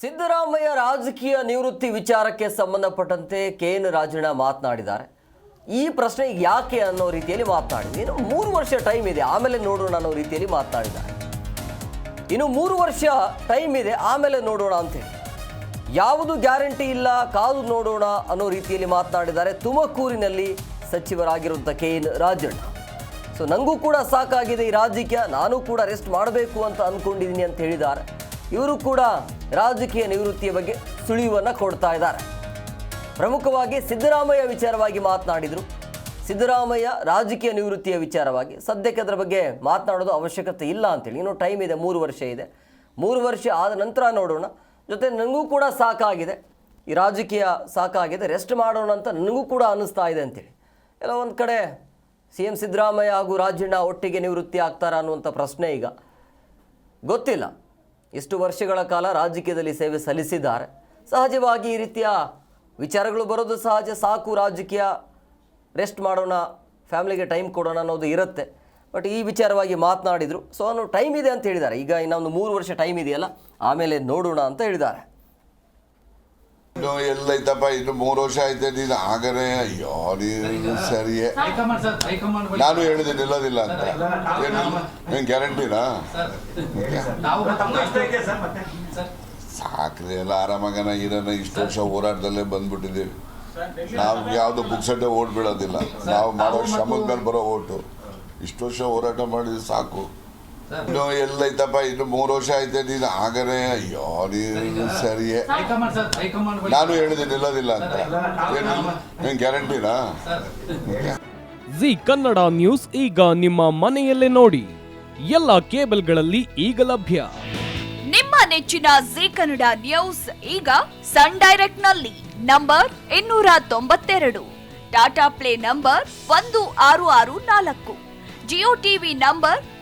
ಸಿದ್ದರಾಮಯ್ಯ ರಾಜಕೀಯ ನಿವೃತ್ತಿ ವಿಚಾರಕ್ಕೆ ಸಂಬಂಧಪಟ್ಟಂತೆ ಕೆ ಎನ್ ರಾಜಣ್ಣ ಮಾತನಾಡಿದ್ದಾರೆ. ಈ ಪ್ರಶ್ನೆ ಯಾಕೆ ಅನ್ನೋ ರೀತಿಯಲ್ಲಿ ಮಾತನಾಡಿದೆ ಇನ್ನು ಮೂರು ವರ್ಷ ಟೈಮ್ ಇದೆ. ಆಮೇಲೆ ನೋಡೋಣ ಅನ್ನೋ ರೀತಿಯಲ್ಲಿ ಮಾತನಾಡಿದ್ದಾರೆ. ಇನ್ನು ಮೂರು ವರ್ಷ ಟೈಮ್ ಇದೆ. ಆಮೇಲೆ ನೋಡೋಣ ಅಂತೇಳಿ ಯಾವುದು ಗ್ಯಾರಂಟಿ ಇಲ್ಲ, ಕಾದು ನೋಡೋಣ ಅನ್ನೋ ರೀತಿಯಲ್ಲಿ ಮಾತನಾಡಿದ್ದಾರೆ ತುಮಕೂರಿನಲ್ಲಿ ಸಚಿವರಾಗಿರುವಂಥ ಕೆ ಎನ್ ರಾಜಣ್ಣ. ಸೊ ನನಗೂ ಕೂಡ ಸಾಕಾಗಿದೆ ಈ ರಾಜಕೀಯ. ನಾನು ಕೂಡ ರೆಸ್ಟ್ ಮಾಡಬೇಕು ಅಂತ ಅಂದ್ಕೊಂಡಿದ್ದೀನಿ ಅಂತ ಹೇಳಿದ್ದಾರೆ. ಇವರು ಕೂಡ ರಾಜಕೀಯ ನಿವೃತ್ತಿಯ ಬಗ್ಗೆ ಸುಳಿವನ್ನು ಕೊಡ್ತಾ ಇದ್ದಾರೆ. ಪ್ರಮುಖವಾಗಿ ಸಿದ್ದರಾಮಯ್ಯ ವಿಚಾರವಾಗಿ ಮಾತನಾಡಿದರು. ಸಿದ್ದರಾಮಯ್ಯ ರಾಜಕೀಯ ನಿವೃತ್ತಿಯ ವಿಚಾರವಾಗಿ ಸದ್ಯಕ್ಕೆ ಅದರ ಬಗ್ಗೆ ಮಾತನಾಡೋದು ಅವಶ್ಯಕತೆ ಇಲ್ಲ ಅಂತೇಳಿ. ಇನ್ನೂ ಟೈಮ್ ಇದೆ, ಮೂರು ವರ್ಷ ಇದೆ. ಮೂರು ವರ್ಷ ಆದ ನಂತರ ನೋಡೋಣ. ಜೊತೆ ನನಗೂ ಕೂಡ ಸಾಕಾಗಿದೆ. ಈ ರಾಜಕೀಯ ಸಾಕಾಗಿದೆ ರೆಸ್ಟ್ ಮಾಡೋಣ ಅಂತ ನನಗೂ ಕೂಡ ಅನ್ನಿಸ್ತಾ ಇದೆ ಅಂತೇಳಿ. ಎಲ್ಲ ಒಂದು ಕಡೆ ಸಿ ಎಂ ಸಿದ್ದರಾಮಯ್ಯ ಹಾಗೂ ರಾಜಣ್ಣ ಒಟ್ಟಿಗೆ ನಿವೃತ್ತಿ ಆಗ್ತಾರಾ ಅನ್ನುವಂಥ ಪ್ರಶ್ನೆ ಈಗ. ಗೊತ್ತಿಲ್ಲ. ಇಷ್ಟು ವರ್ಷಗಳ ಕಾಲ ರಾಜಕೀಯದಲ್ಲಿ ಸೇವೆ ಸಲ್ಲಿಸಿದ್ದಾರೆ. ಸಹಜವಾಗಿ ಈ ರೀತಿಯ ವಿಚಾರಗಳು ಬರೋದು ಸಹಜ. ಸಾಕು ರಾಜಕೀಯ, ರೆಸ್ಟ್ ಮಾಡೋಣ, ಫ್ಯಾಮಿಲಿಗೆ ಟೈಮ್ ಕೊಡೋಣ ಅನ್ನೋದು ಇರುತ್ತೆ. ಬಟ್ ಈ ವಿಚಾರವಾಗಿ ಮಾತನಾಡಿದರು. ಸೊ ಅವನು ಟೈಮ್ ಇದೆ ಅಂತ ಹೇಳಿದ್ದಾರೆ. ಈಗ ಇನ್ನೊಂದು ಮೂರು ವರ್ಷ ಟೈಮ್ ಇದೆಯಲ್ಲ, ಆಮೇಲೆ ನೋಡೋಣ ಅಂತ ಹೇಳಿದ್ದಾರೆ. ಇನ್ನು ಎಲ್ಲೈತಪ್ಪ ಇನ್ನು ಮೂರು ವರ್ಷ ಆಯ್ತು ನೀನು ಆಗರೆ ಅಯ್ಯೋ ನೀನು ಸರಿಯೇ. ನಾನು ಹೇಳಿದೆ ನಿಲ್ಲೋದಿಲ್ಲ ಅಂತ. ಏನು ಗ್ಯಾರಂಟಿನಾ? ಸಾಕ್ರಿ ಎಲ್ಲ ಆರಾಮಾಗನ ಇರೋಣ ಇಷ್ಟು ವರ್ಷ ಹೋರಾಟದಲ್ಲೇ ಬಂದ್ಬಿಟ್ಟಿದ್ದೀವಿ. ನಾವು ಯಾವುದು ಬುಕ್ಸಡ್ಡೆ ಓಟ್ ಬೀಳೋದಿಲ್ಲ. ನಾವು ಮಾಡೋ ಶ್ರಮದ ಮೇಲೆ ಬರೋ ಓಟು. ಇಷ್ಟು ವರ್ಷ ಹೋರಾಟ ಮಾಡಿದ್ರೆ ಸಾಕು. ಇನ್ನು ಎಲ್ಲೈತಪ್ಪ ಇನ್ನು ಮೂರು ವರ್ಷ ಆಯ್ತು ನೀನು ಆಗರೆ ಅಯ್ಯೋ ನೀನು ಸರಿಯೇ ನಾನು ಹೇಳಿದೆ ನಿಲ್ಲೋದಿಲ್ಲ ಅಂತ ಏನು ಗ್ಯಾರಂಟಿನಾ ಜಿ ಕನ್ನಡ ನ್ಯೂಸ್ ಈಗ ನಿಮ್ಮ ಮನೆಯಲ್ಲೇ ನೋಡಿ. ಎಲ್ಲ ಕೇಬಲ್ಗಳಲ್ಲಿ ಈಗ ಲಭ್ಯ. ನಿಮ್ಮ ನೆಚ್ಚಿನ ಜಿ ಕನ್ನಡ ನ್ಯೂಸ್ ಈಗ ಸನ್ ಡೈರೆಕ್ಟ್ನಲ್ಲಿ ನಂಬರ್ ಇನ್ನೂರ ತೊಂಬತ್ತೆರಡು ಟಾಟಾ ಪ್ಲೇ ನಂಬರ್ ಒಂದು ಆರು ಆರು ನಾಲ್ಕು. Jio TV number